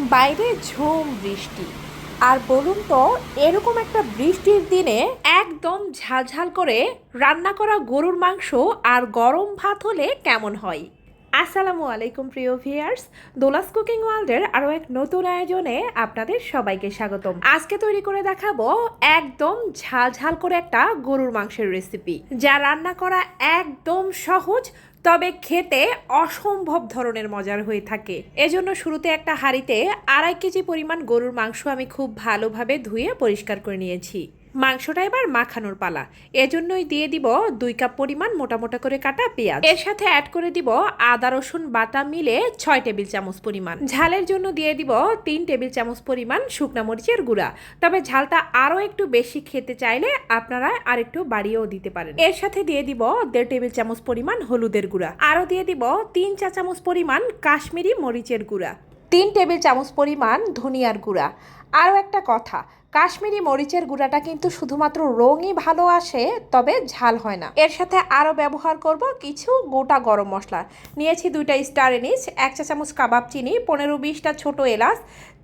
বাইরে ঝুম বৃষ্টি। আর বলুন তো, এরকম একটা বৃষ্টির দিনে একদম ঝালঝাল করে রান্না করা গরুর মাংস আর গরম ভাত হলে কেমন হয়? আসসালামু আলাইকুম, প্রিয় ভিয়ার্স দোলাস কুকিং ওয়ার্ল্ডের আরও এক নতুন আয়োজনে আপনাদের সবাইকে স্বাগতম। আজকে তৈরি করে দেখাবো একদম ঝাল ঝাল করে একটা গরুর মাংসের রেসিপি যা রান্না করা একদম সহজ, তবে খেতে অসম্ভব ধরনের মজার হয়ে থাকে। এজন্য শুরুতে একটা হাঁড়িতে আড়াই কেজি পরিমাণ গরুর মাংস আমি খুব ভালোভাবে ধুয়ে পরিষ্কার করে নিয়েছি। মাংসটা এবার মাখানোর পালা। এজন্যই দিয়ে দিব দুই কাপ পরিমাণ মোটা মোটা করে কাটা পেঁয়াজ। এর সাথে অ্যাড করে দিব আদা, রসুন, বাটা মিলে ছয় টেবিল চামচ পরিমাণ। ঝালের জন্য দিয়ে দিব তিন টেবিল চামচ পরিমাণ শুকনা মরিচের গুঁড়া। তবে ঝালটা আরও একটু বেশি খেতে চাইলে আপনারা আরেকটু বাড়িয়েও দিতে পারেন। এর সাথে দিয়ে দিব দেড় টেবিল চামচ পরিমাণ হলুদের গুঁড়া। আরও দিয়ে দিব তিন চা চামচ পরিমাণ কাশ্মীরি মরিচের গুঁড়া। তিন টেবিল চামচ পরিমাণ ধনিয়ার গুঁড়া। আরও একটা কথা কাশ্মীরি মরিচের গুঁড়াটা কিন্তু শুধুমাত্র রঙই ভালো আসে, তবে ঝাল হয় না। এর সাথে আরও ব্যবহার করব কিছু গোটা গরম মশলা। নিয়েছি দুইটা স্টার এনিস এক চা চামচ কাবাব চিনি, পনেরো বিশটা ছোট এলাচ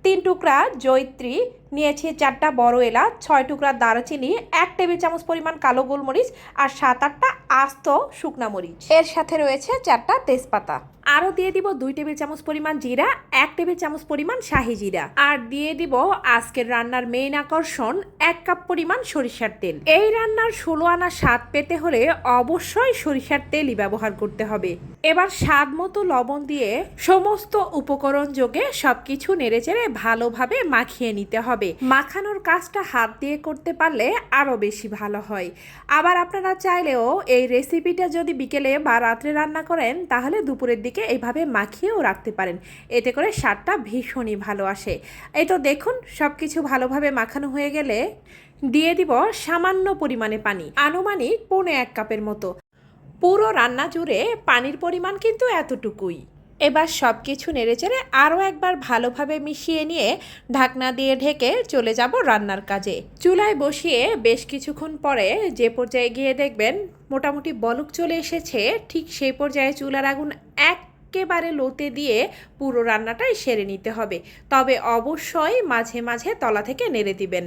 তিন টুকরা জৈত্রী নিয়েছি চারটা বড় এলাচ, ছয় টুকরা দারচিনি, এক টেবিল চামচ পরিমাণ কালো গোলমরিচ আর সাত আটটা আস্ত শুকনা মরিচ। এর সাথে রয়েছে চারটা তেজপাতা। আরও দিয়ে দিব দুই টেবিল চামচ পরিমাণ জিরা, এক টেবিল চামচ পরিমাণ শাহি জিরা। আর দিয়ে দিব আজকের রান্নার মেইন আকর্ষণ, এক কাপ পরিমাণ সরিষার তেল। এই রান্নার ষোলো আনা স্বাদ পেতে হলে অবশ্যই সরিষার তেলই ব্যবহার করতে হবে। এবার স্বাদ মতো লবণ দিয়ে সমস্ত উপকরণ যোগে সবকিছু নেড়েচেড়ে ভালোভাবে মাখিয়ে নিতে হবে। মাখানোর কাজটা হাত দিয়ে করতে পারলে আরও বেশি ভালো হয়। আবার আপনারা চাইলেও এই রেসিপিটা যদি বিকেলে বা রাত্রে রান্না করেন, তাহলে দুপুরের দিকে এইভাবে মাখিয়েও রাখতে পারেন। এতে করে স্বাদটা ভীষণই ভালো আসে। এই তো দেখুন সব কিছু ভালোভাবে মাখানো হয়ে গেলে দিয়ে দিব সামান্য পরিমাণে পানি। আনুমানিক পৌনে এক কাপের মতো। পুরো রান্না জুড়ে পানির পরিমাণ কিন্তু এতটুকুই। এবার সব কিছু নেড়েচেড়ে আরও একবার ভালোভাবে মিশিয়ে নিয়ে ঢাকনা দিয়ে ঢেকে চলে যাব রান্নার কাজে। চুলায় বসিয়ে বেশ কিছুক্ষণ পরে যে পর্যায়ে গিয়ে দেখবেন মোটামুটি বলক চলে এসেছে, ঠিক সেই পর্যায়ে চুলার আগুন এক একেবারে লোতে দিয়ে পুরো রান্নাটাই সেরে নিতে হবে। তবে অবশ্যই মাঝে মাঝে তলা থেকে নেড়ে দিবেন।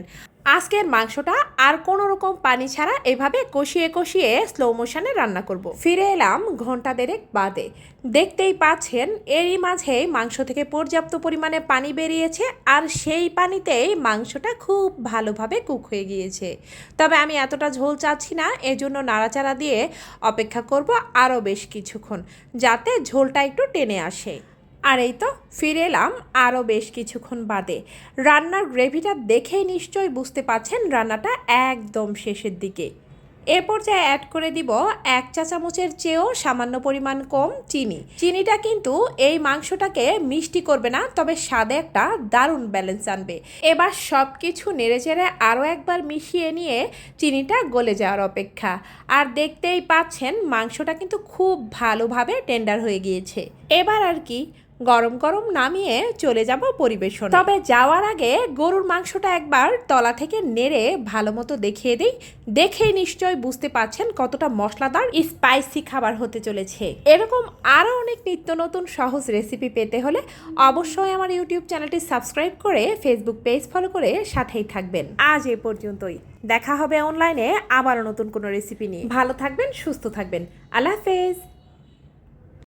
আজকের মাংসটা আর কোনো রকম পানি ছাড়া এভাবে কষিয়ে কষিয়ে স্লো মোশনে রান্না করব। ফিরে এলাম ঘণ্টা দেড়েক বাদে। দেখতেই পাচ্ছেন, এরই মাঝে মাংস থেকে পর্যাপ্ত পরিমাণে পানি বেরিয়েছে আর সেই পানিতেই মাংসটা খুব ভালোভাবে কুক হয়ে গিয়েছে। তবে আমি এতটা ঝোল চাচ্ছি না, এজন্য নাড়াচাড়া দিয়ে অপেক্ষা করব আরও বেশ কিছুক্ষণ, যাতে ঝোলটা একটু টেনে আসে। আর এই তো ফিরে এলাম আরও বেশ কিছুক্ষণ বাদে। রান্নার গ্রেভিটা দেখেই নিশ্চয়ই বুঝতে পাচ্ছেন রান্নাটা একদম শেষের দিকে। এ পর্যায়ে অ্যাড করে দিব এক চা চামচের চেয়েও সামান্য পরিমাণ কম চিনি। চিনিটা কিন্তু এই মাংসটাকে মিষ্টি করবে না, তবে স্বাদে একটা দারুণ ব্যালেন্স আনবে। এবার সব কিছু নেড়েচেড়ে আরও একবার মিশিয়ে নিয়ে চিনিটা গলে যাওয়ার অপেক্ষা। আর দেখতেই পাচ্ছেন মাংসটা কিন্তু খুব ভালোভাবে টেন্ডার হয়ে গিয়েছে। এবার আর কি গরম গরম নামিয়ে চলে যাব পরিবেশন। তবে যাওয়ার আগে গরুর মাংসটা একবার তলা থেকে নেড়ে ভালো মতো দেখিয়ে দিই। দেখেই নিশ্চয় বুঝতে পারছেন কতটা মশলাদার স্পাইসি খাবার হতে চলেছে। এরকম আরও অনেক নিত্য নতুন সহজ রেসিপি পেতে হলে অবশ্যই আমার ইউটিউব চ্যানেলটি সাবস্ক্রাইব করে ফেসবুক পেজ ফলো করে সাথেই থাকবেন। আজ এ পর্যন্তই। দেখা হবে অনলাইনে আবারও নতুন কোনো রেসিপি নিয়ে। ভালো থাকবেন, সুস্থ থাকবেন। আল্লাহ হাফেজ।